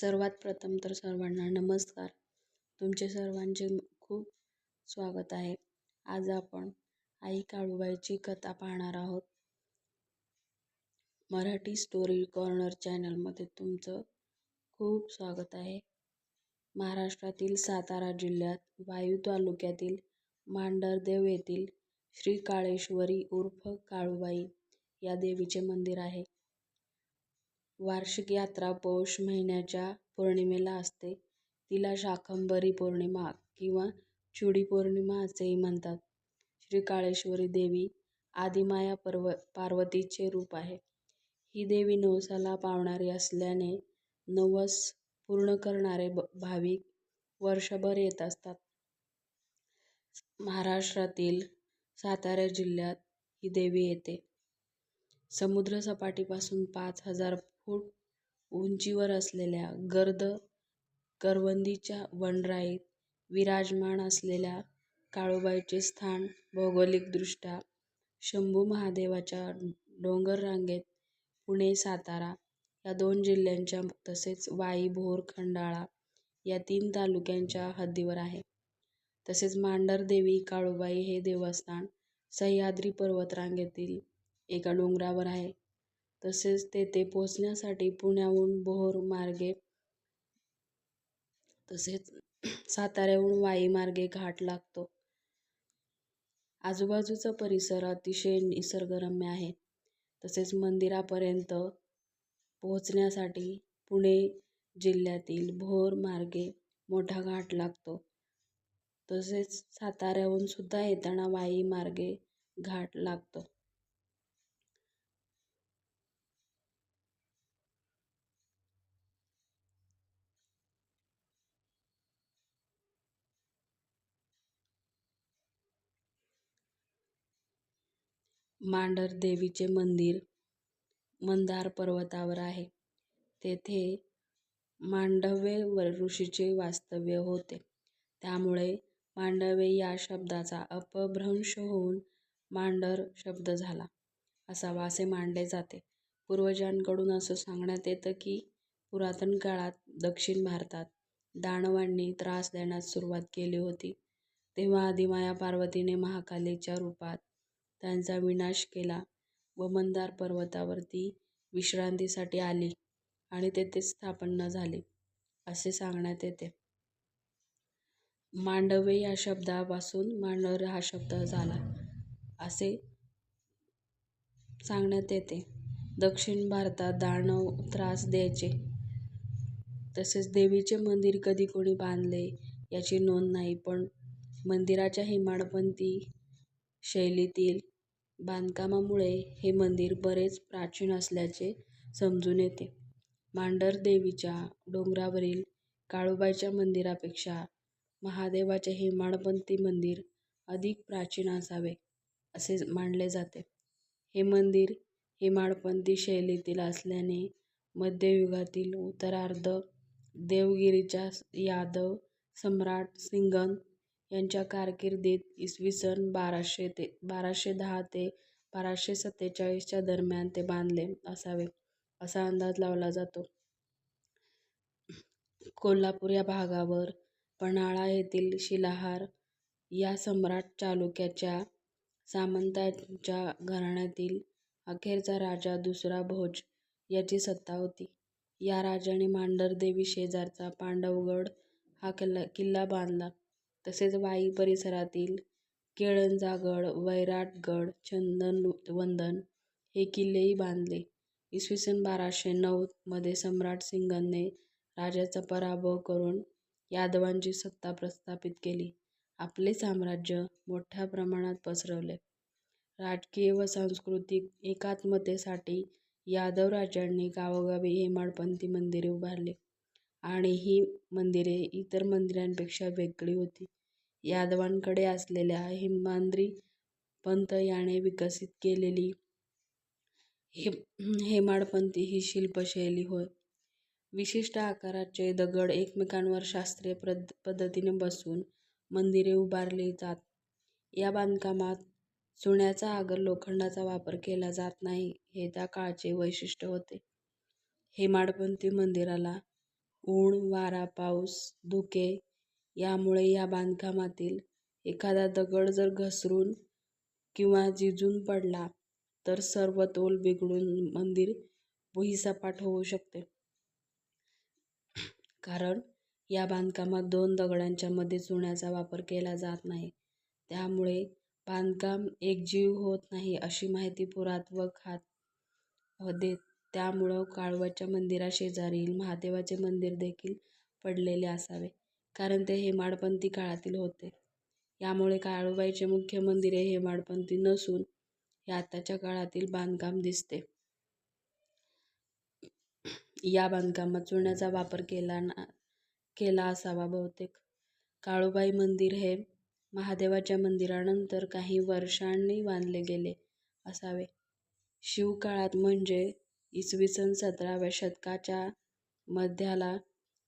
सर्वात प्रथम तर सर्वांना नमस्कार. तुमचे सर्वांचे खूप स्वागत आहे. आज आपण आई काळूबाईची कथा पाहणार आहोत. मराठी स्टोरी कॉर्नर चॅनलमध्ये तुमचं खूप स्वागत आहे. महाराष्ट्रातील सातारा जिल्ह्यात वायू तालुक्यातील मांडरदेव येथील श्री काळेश्वरी उर्फ काळूबाई या देवीचे मंदिर आहे. वार्षिक यात्रा पौष महिन्याच्या पौर्णिमेला असते. तिला शाकंभरी पौर्णिमा किंवा चुडी पौर्णिमा असेही म्हणतात. श्री काळेश्वरी देवी आदिमाया पर्व पार्वतीचे रूप आहे. ही देवी नवसाला पावणारी असल्याने नवस पूर्ण करणारे भाविक वर्षभर येत असतात. महाराष्ट्रातील सातारा जिल्ह्यात ही देवी येते. समुद्रसपाटीपासून पाच हजार फूट उंचीवर असलेल्या गर्द करवंदीच्या वनराईत विराजमान असलेल्या काळुबाईचे स्थान भौगोलिकदृष्ट्या शंभू महादेवाच्या डोंगररांगेत पुणे सातारा या दोन जिल्ह्यांच्या तसेच वाई भोर खंडाळा या तीन तालुक्यांच्या हद्दीवर आहे. तसेच मांढरदेवी काळुबाई हे देवस्थान सह्याद्री पर्वतरांगेतील एका डोंगरावर आहे. तसेच तेथे पोचण्यासाठी पुण्याहून बोहोर मार्गे तसेच साताऱ्याहून वाई मार्गे घाट लागतो. आजूबाजूचा परिसर अतिशय निसर्गरम्य आहे. तसेच मंदिरापर्यंत पोहोचण्यासाठी पुणे जिल्ह्यातील भोर मार्गे मोठा घाट लागतो. तसेच साताऱ्याहून सुद्धा येताना वाई मार्गे घाट लागतो. मांढर देवीचे मंदिर मंदार पर्वतावर आहे. तेथे मांडव्य व ऋषीचे वास्तव्य होते. त्यामुळे मांडवे या शब्दाचा अपभ्रंश होऊन मांडर शब्द झाला. असावा असे मानले जाते. पूर्वजांकडून असं सांगण्यात येतं की पुरातन काळात दक्षिण भारतात दानवांनी त्रास देण्यास सुरुवात केली होती. तेव्हा आदिमाया पार्वतीने महाकालीच्या रूपात त्यांचा विनाश केला. व मंदार पर्वतावरती विश्रांतीसाठी आली आणि तेथे स्थापन झाली असे सांगण्यात येते. मांडवे या शब्दापासून मांडर हा शब्द झाला असे सांगण्यात येते. दक्षिण भारतात दानव त्रास द्यायचे तसेच देवीचे मंदिर कधी कोणी बांधले याची नोंद नाही पण मंदिराच्या हेमाडपंथी शैलीतील बांधकामामुळे हे मंदिर बरेच प्राचीन असल्याचे समजून येते. मांढर देवीच्या डोंगरावरील काळुबाईच्या मंदिरापेक्षा महादेवाचे हेमाडपंथी मंदिर अधिक प्राचीन असावे असे मानले जाते. हे मंदिर हेमाडपंती शैलीतील असल्याने मध्ययुगातील उत्तरार्ध देवगिरीच्या यादव सम्राट सिंगन यांच्या कारकिर्दीत इसवी सन बाराशे ते बाराशे दहा ते बाराशे सत्तेचाळीसच्या दरम्यान ते बांधले असावे असा अंदाज लावला जातो. कोल्हापूर या भागावर पन्हाळा येथील शिलाहार या सम्राट चालुक्याच्या सामंतांच्या घराण्यातील अखेरचा राजा दुसरा भोज याची सत्ता होती. या राजाने मांढरदेवी शेजारचा पांडवगड हा किल्ला किल्ला बांधला. तसेच वाई परिसरातील केळंजागड वैराटगड चंदनवंदन हे किल्लेही बांधले. इसवी सन बाराशे नऊ मध्ये सम्राट सिंगनने राजाचा पराभव करून यादवांची सत्ता प्रस्थापित केली. आपले साम्राज्य मोठ्या प्रमाणात पसरवले. राजकीय व सांस्कृतिक एकात्मतेसाठी यादव राजांनी गावोगावी हेमाडपंथी मंदिरे उभारली आणि ही मंदिरे इतर मंदिरांपेक्षा वेगळी होती. यादवांकडे असलेल्या हेमाद्री पंत याने विकसित केलेली हे हेमाडपंथी ही शिल्पशैली होय. विशिष्ट आकाराचे दगड एकमेकांवर शास्त्रीय प्रद पद्धतीने बसून मंदिरे उभारली जात. या बांधकामात चुन्याचा आगर लोखंडाचा वापर केला जात नाही हे त्या काळचे वैशिष्ट्य होते. हेमाडपंथी मंदिराला ऊन वारा पाऊस धुके यामुळे या बांधकामातील एखादा दगड जर घसरून किंवा झिजून पडला तर सर्व तोल बिघडून मंदिर भुईसपाट होऊ शकते. कारण या बांधकामात दोन दगडांच्या मध्ये चुन्याचा वापर केला जात नाही. त्यामुळे बांधकाम एकजीव होत नाही अशी माहिती पुरातत्व खात देत त्यामुळं काळोबाच्या मंदिराशेजारील महादेवाचे मंदिर देखील पडलेले असावे. कारण ते हेमाडपंथी काळातील होते. यामुळे काळुबाईचे मुख्य मंदिर हे हेमाडपंथी नसून हे आताच्या काळातील बांधकाम दिसते. या बांधकामात चुन्याचा वापर केला ना केला असावा बहुतेक. काळुबाई मंदिर हे महादेवाच्या मंदिरानंतर काही वर्षांनी बांधले गेले असावे. शिवकाळात म्हणजे इसवी सन सतराव्या शतकाच्या मध्याला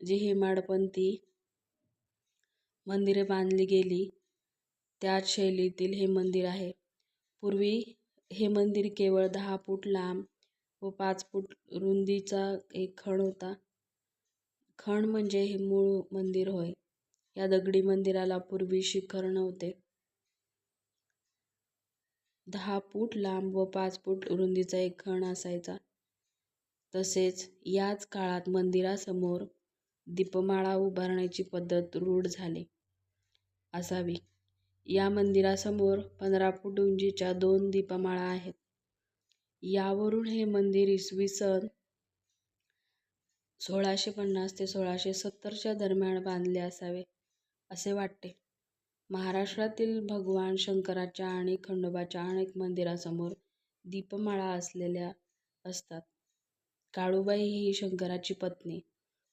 जी हेमाडपंथी मंदिरे बांधली गेली. त्याच शैलीतील हे मंदिर आहे. पूर्वी हे मंदिर केवळ दहा फूट लांब व पाच फूट रुंदीचा एक खण होता. खण म्हणजे हे मूळ मंदिर होय. या दगडी मंदिराला पूर्वी शिखर नव्हते. दहा फूट लांब व पाच फूट रुंदीचा एक खण असायचा. तसेच याच काळात मंदिरासमोर दीपमाळा उभारण्याची पद्धत रूढ झाली. असावी. या मंदिरासमोर पंधरा फूट उंचीच्या दोन दीपमाळा आहेत. यावरून हे मंदिर इसवी सन सोळाशे पन्नास ते सोळाशे सत्तरच्या दरम्यान बांधले असावे असे वाटते. महाराष्ट्रातील भगवान शंकराच्या आणि खंडोबाच्या अनेक मंदिरासमोर दीपमाळा असलेल्या असतात. काळूबाई ही शंकराची पत्नी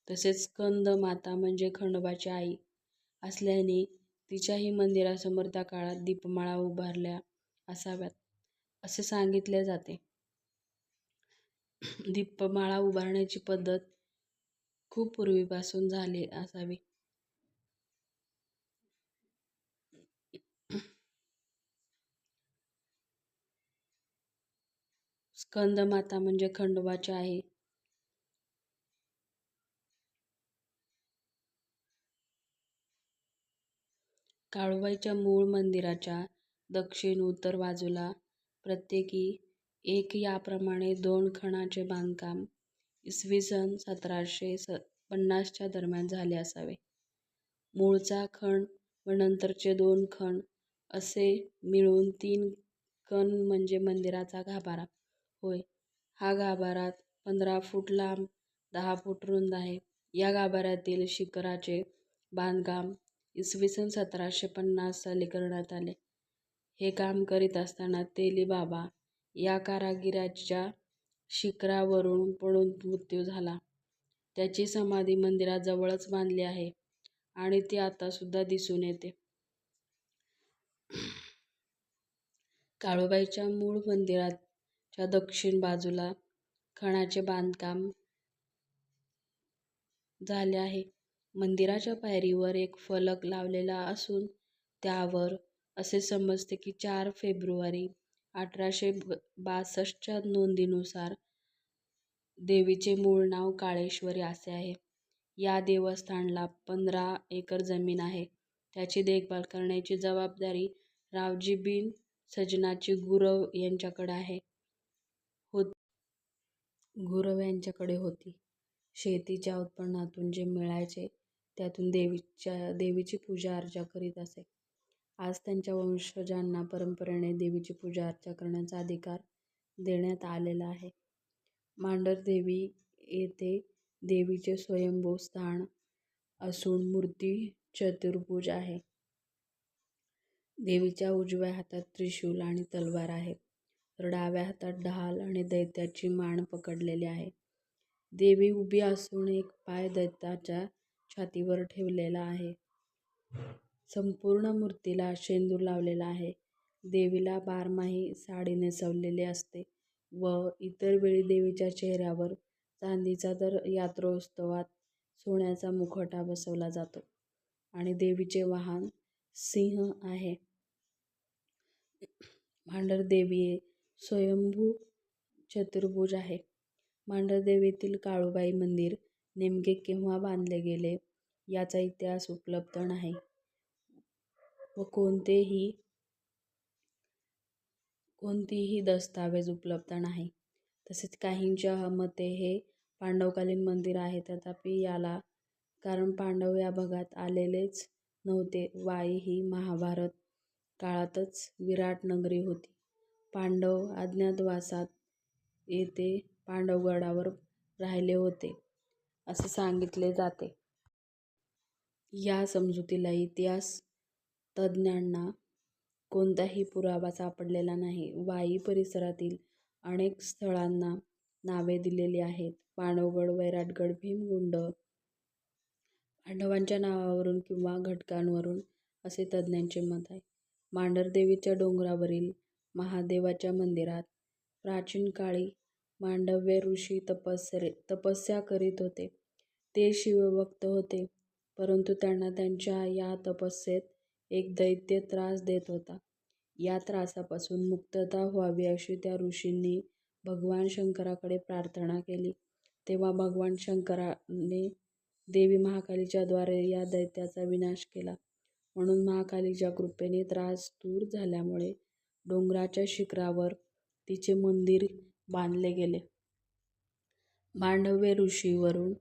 तसेच स्कंद माता म्हणजे खंडोबाची आई असल्याने तिच्याही मंदिरासमोर त्या काळात दीपमाळा उभारल्या असाव्यात असे सांगितले जाते. दीपमाळा उभारण्याची पद्धत खूप पूर्वीपासून झाली असावी. स्कंदमाता म्हणजे खंडोबाची आई. काळुबाईच्या मूळ मंदिराच्या दक्षिण उत्तर बाजूला प्रत्येकी एक याप्रमाणे दोन खणाचे बांधकाम इसवी सन सतराशे स पन्नासच्या दरम्यान झाले असावे. मूळचा खण व नंतरचे दोन खण असे मिळून तीन कण म्हणजे मंदिराचा गाभारा होय हा गाभारात पंधरा फूट लांब दहा फूट रुंद आहे. या गाभाऱ्यातील शिखराचे बांधकाम इसवी सन सतराशे पन्नास साली करण्यात आले. हे काम करीत असताना तेली बाबा या कारागिराच्या शिखरावरून पडून मृत्यू झाला. त्याची समाधी मंदिराजवळच बांधली आहे आणि ती आता सुद्धा दिसून येते. काळूबाईच्या मूळ मंदिराच्या दक्षिण बाजूला खणाचे बांधकाम झाले आहे. मंदिराच्या पायरीवर एक फलक लावलेला असून त्यावर असे समजते की चार फेब्रुवारी अठराशे बासष्टच्या नोंदीनुसार देवीचे मूळ नाव काळेश्वरी असे आहे. या देवस्थानला पंधरा एकर जमीन आहे. त्याची देखभाल करण्याची जबाबदारी रावजी बिन सजनाची गुरव यांच्याकडे आहे. होत गुरव यांच्याकडे होती. शेतीच्या उत्पन्नातून जे मिळायचे त्यातून देवीच्या देवीची पूजा अर्चा करीत असे. आज त्यांच्या वंशजांना परंपरेने देवीची पूजा अर्चा करण्याचा अधिकार देण्यात आलेला आहे. मांढरदेवी येथे देवीचे स्वयंभू स्थान असून मूर्ती चतुर्भुज आहे. देवीच्या उजव्या हातात त्रिशूल आणि तलवार आहे. तर डाव्या हातात ढाल आणि दैत्याची मान पकडलेली आहे. देवी उभी असून एक पाय दैत्याच्या छातीवर ठेवलेला आहे. संपूर्ण मूर्तीला शेंदूर लावलेला आहे. देवीला बारमाही साडी नेसवलेली असते व इतर वेळी देवीच्या चेहऱ्यावर चांदीचा तर यात्रोत्सवात सोन्याचा मुखवटा बसवला जातो आणि देवीचे वाहन सिंह आहे. मांढरदेवी स्वयंभू चतुर्भुज आहे. मांढरदेवीतील काळूबाई मंदिर नेमके केव्हा बांधले गेले याचा इतिहास उपलब्ध नाही. व कोणतेही कोणतीही दस्तावेज उपलब्ध नाही. तसेच काहींच्या मते हे पांडवकालीन मंदिर आहे. तथापि याला कारण पांडव या भागात आलेलेच नव्हते. वाई ही महाभारत काळातच विराट नगरी होती. पांडव अज्ञातवासात येथे पांडवगडावर राहिले होते. असे सांगितले जाते. या समजुतीला इतिहास तज्ज्ञांना कोणताही पुरावा सापडलेला नाही. वाई परिसरातील अनेक स्थळांना नावे दिलेली आहेत. पाणवगड वैराटगड भीमगुंड पांडवांच्या नावावरून किंवा घटकांवरून असे तज्ज्ञांचे मत आहे. मांढरदेवीच्या डोंगरावरील महादेवाच्या मंदिरात प्राचीन काळी मांडव्य ऋषी तपस्या तपस्या करीत होते. ते शिवभक्त होते परंतु त्यांना त्यांच्या या तपस्येत एक दैत्य त्रास देत होता. या त्रासापासून मुक्तता व्हावी अशी त्या ऋषींनी भगवान शंकराकडे प्रार्थना केली. तेव्हा भगवान शंकराने देवी महाकालीच्या द्वारे या दैत्याचा विनाश केला. म्हणून महाकालीच्या कृपेने त्रास दूर झाल्यामुळे डोंगराच्या शिखरावर तिचे मंदिर बांधले गेले. मांडव्य ऋषीवरून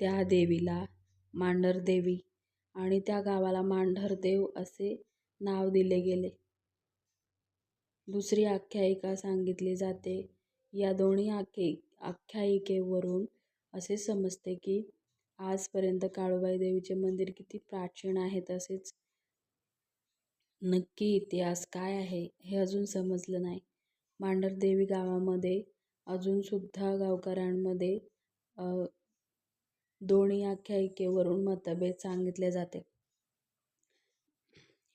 त्या देवीला मांढरदेवी आणि त्या गावाला मांढरदेव असे नाव दिले गेले. दुसरी आख्यायिका सांगितली जाते. या दोन्ही आख्ये आख्यायिकेवरून असे समजते की आजपर्यंत काळूबाई देवीचे मंदिर किती प्राचीन आहे तसेच नक्की इतिहास काय आहे हे अजून समजलं नाही. मांढरदेवी गावामध्ये अजूनसुद्धा गावकऱ्यांमध्ये दोन्ही आख्यायिकेवरून मतभेद सांगितले जाते.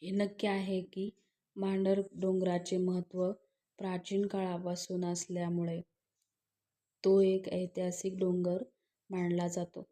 हे नक्की आहे की मांढर डोंगराचे महत्त्व प्राचीन काळापासून असल्यामुळे तो एक ऐतिहासिक डोंगर मानला जातो.